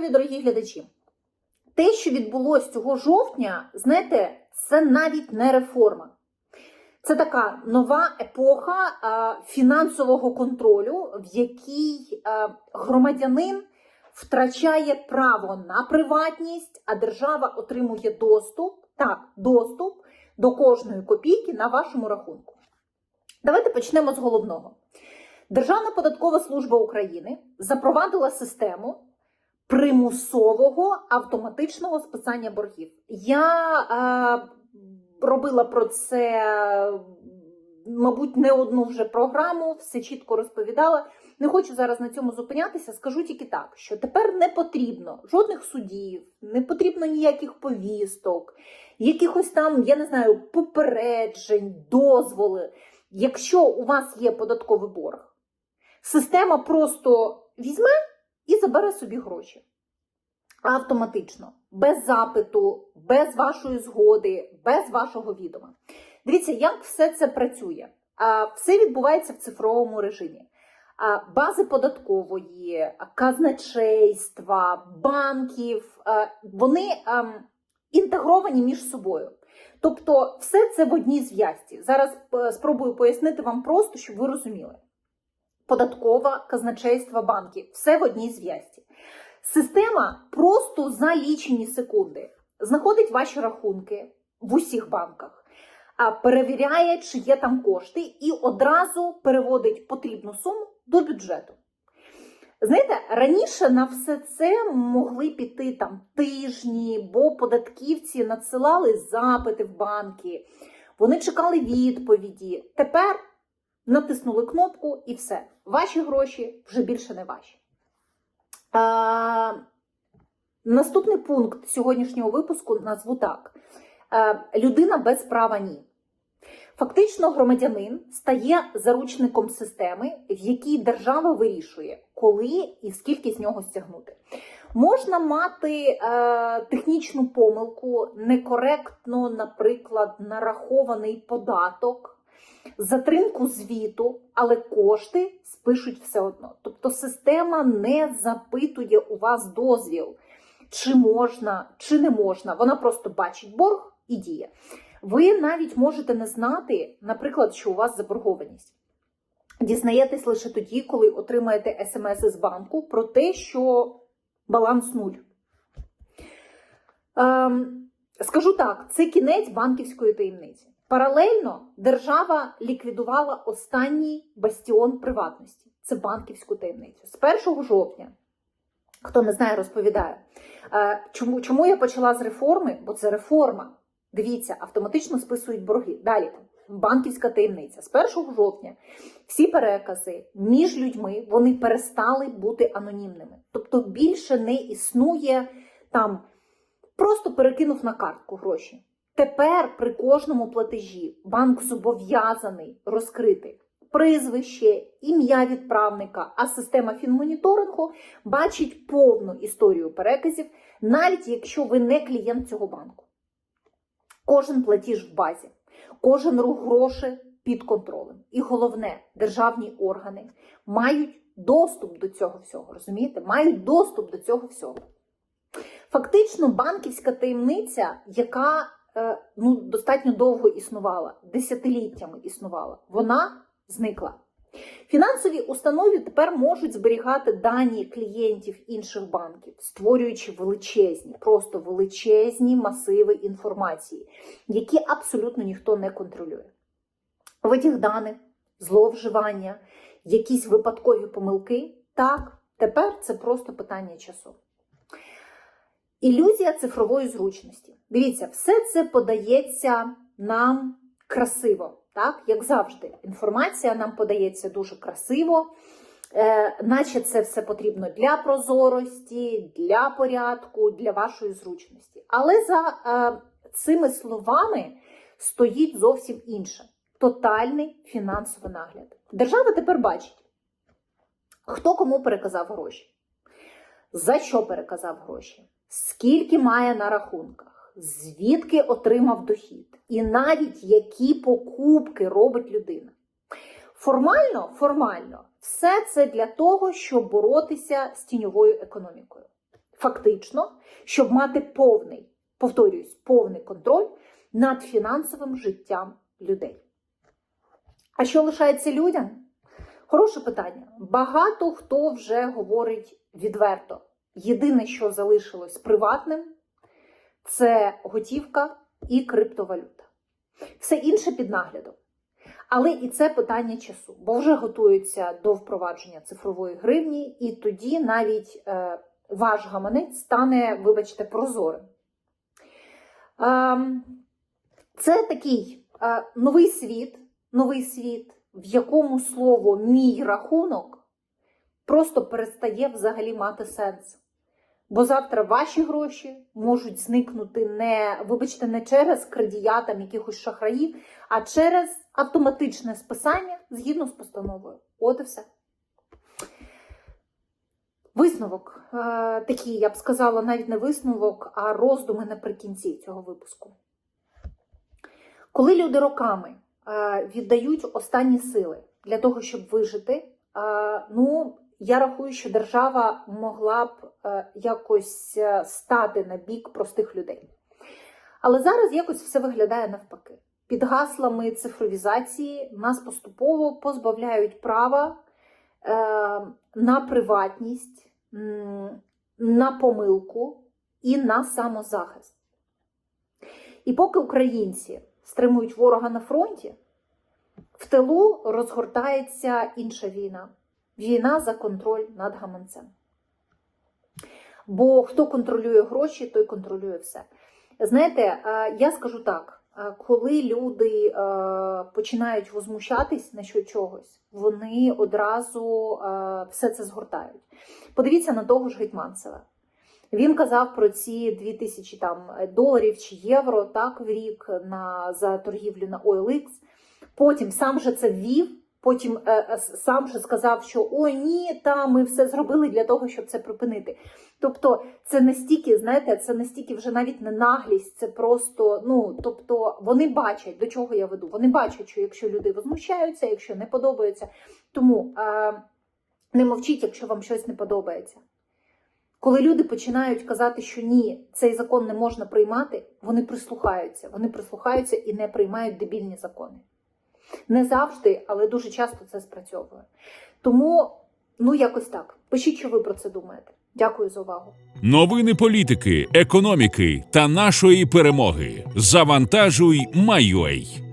любі дорогі глядачі, те, що відбулося цього жовтня, знаєте, це навіть не реформа. Це така нова епоха фінансового контролю, в якій громадянин втрачає право на приватність, а держава отримує доступ, так, доступ до кожної копійки на вашому рахунку. Давайте почнемо з головного. Державна податкова служба України запровадила систему примусового автоматичного списання боргів. Я е, робила про це, мабуть, не одну вже програму, все чітко розповідала. Не хочу зараз на цьому зупинятися. Скажу тільки так, що тепер не потрібно жодних судів, не потрібно ніяких повісток, якихось там, я не знаю, попереджень, дозволи. Якщо у вас є податковий борг, система просто візьме і забере собі гроші. Автоматично, без запиту, без вашої згоди, без вашого відома. Дивіться, як все це працює. Все відбувається в цифровому режимі. Бази податкової, казначейства, банків, вони інтегровані між собою. Тобто, все це в одній зв'язці. Зараз е, спробую пояснити вам просто, щоб ви розуміли. Податкова, казначейство, банки все в одній зв'язці. Система просто за лічені секунди знаходить ваші рахунки в усіх банках, перевіряє, чи є там кошти, і одразу переводить потрібну суму до бюджету. Знаєте, раніше на все це могли піти там тижні, бо податківці надсилали запити в банки, вони чекали відповіді. Тепер натиснули кнопку і все. Ваші гроші вже більше не ваші. А, Наступний пункт сьогоднішнього випуску назву так: людина без права ні. Фактично, громадянин стає заручником системи, в якій держава вирішує, коли і скільки з нього стягнути. Можна мати е, технічну помилку, некоректно, наприклад, нарахований податок, затримку звіту, але кошти спишуть все одно. Тобто система не запитує у вас дозвіл, чи можна, чи не можна. Вона просто бачить борг і діє. Ви навіть можете не знати, наприклад, що у вас заборгованість. Дізнаєтесь лише тоді, коли отримаєте смс з банку про те, що баланс нуль. Ем, скажу так, це кінець банківської таємниці. Паралельно держава ліквідувала останній бастіон приватності це банківську таємницю. З 1 жовтня, хто не знає, розповідаю. Е, чому, чому я почала з реформи? Бо це реформа. Дивіться, автоматично списують борги. Далі банківська таємниця. З 1 жовтня всі перекази між людьми вони перестали бути анонімними. Тобто більше не існує там, просто перекинув на картку гроші. Тепер при кожному платежі банк зобов'язаний розкрити прізвище, ім'я відправника, а система фінмоніторингу бачить повну історію переказів, навіть якщо ви не клієнт цього банку. Кожен платіж в базі, кожен рух грошей під контролем. І головне, державні органи мають доступ до цього всього. Розумієте? Мають доступ до цього всього. Фактично, банківська таємниця, яка ну, достатньо довго існувала, десятиліттями існувала, вона зникла. Фінансові установи тепер можуть зберігати дані клієнтів інших банків, створюючи величезні, просто величезні масиви інформації, які абсолютно ніхто не контролює. Витяг даних, зловживання, якісь випадкові помилки. Так, тепер це просто питання часу. Ілюзія цифрової зручності. Дивіться, все це подається нам красиво. Так, як завжди, інформація нам подається дуже красиво, е, наче це все потрібно для прозорості, для порядку, для вашої зручності. Але за е, цими словами стоїть зовсім інше тотальний фінансовий нагляд. Держава тепер бачить, хто кому переказав гроші, за що переказав гроші, скільки має на рахунках, звідки отримав дохід і навіть які покупки робить людина. Формально, формально, все це для того, щоб боротися з тіньовою економікою. фактично, щоб мати повний, повторююсь, повний контроль над фінансовим життям людей. А що лишається людям? Хороше питання. Багато хто вже говорить відверто. Єдине, що залишилось приватним, це готівка і криптовалюта. Все інше під наглядом. Але і це питання часу, бо вже готуються до впровадження цифрової гривні, і тоді навіть е, ваш гаманець стане, вибачте, прозорим. Ем, це такий е, новий світ, новий світ, в якому слово мій рахунок просто перестає взагалі мати сенс. Бо завтра ваші гроші можуть зникнути не, вибачте, не через крадія там якихось шахраїв, а через автоматичне списання згідно з постановою. От і все. Висновок е, такий, я б сказала, навіть не висновок, а роздуми наприкінці цього випуску. Коли люди роками е, віддають останні сили для того, щоб вижити, е, ну, я рахую, що держава могла б е, якось е, стати на бік простих людей. Але зараз якось все виглядає навпаки. Під гаслами цифровізації нас поступово позбавляють права е, на приватність, на помилку і на самозахист. І поки українці стримують ворога на фронті, в тилу розгортається інша війна війна за контроль над гаманцем. Бо хто контролює гроші, той контролює все. Знаєте, е, я скажу так: е, коли люди е, починають возмущатись на що чогось, вони одразу все це згортають. Подивіться на того ж Гетьманцева. Він казав про ці 2000 там, доларів чи євро так, в рік на, за торгівлю на OLX. Потім сам же це ввів. Потім е, е, сам же сказав, що ой ні, та ми все зробили для того, щоб це припинити. Тобто, це настільки, знаєте, це настільки вже навіть не наглість, це просто, ну тобто, вони бачать, до чого я веду. Вони бачать, що якщо люди возмущаються, якщо не подобається, тому е, не мовчіть, якщо вам щось не подобається. Коли люди починають казати, що ні, цей закон не можна приймати, вони прислухаються. Вони прислухаються і не приймають дебільні закони. Не завжди, але дуже часто це спрацьовує. Тому, ну якось так. Пишіть, що ви про це думаєте. Дякую за увагу. Новини політики, економіки та нашої перемоги. Завантажуй, Майой.